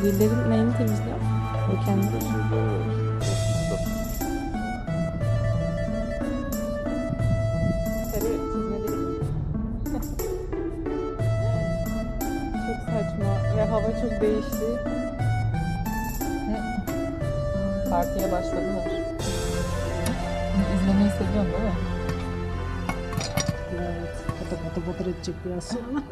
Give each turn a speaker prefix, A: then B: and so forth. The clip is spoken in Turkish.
A: Zillerin neyini temizliyor? O kendi. Sarı çizmeleri. çok saçma ve hava çok değişti. Ve Partiye başladılar. İzlemeyi seviyorsun değil mi?
B: Evet. Pata pata patır edecek biraz sonra.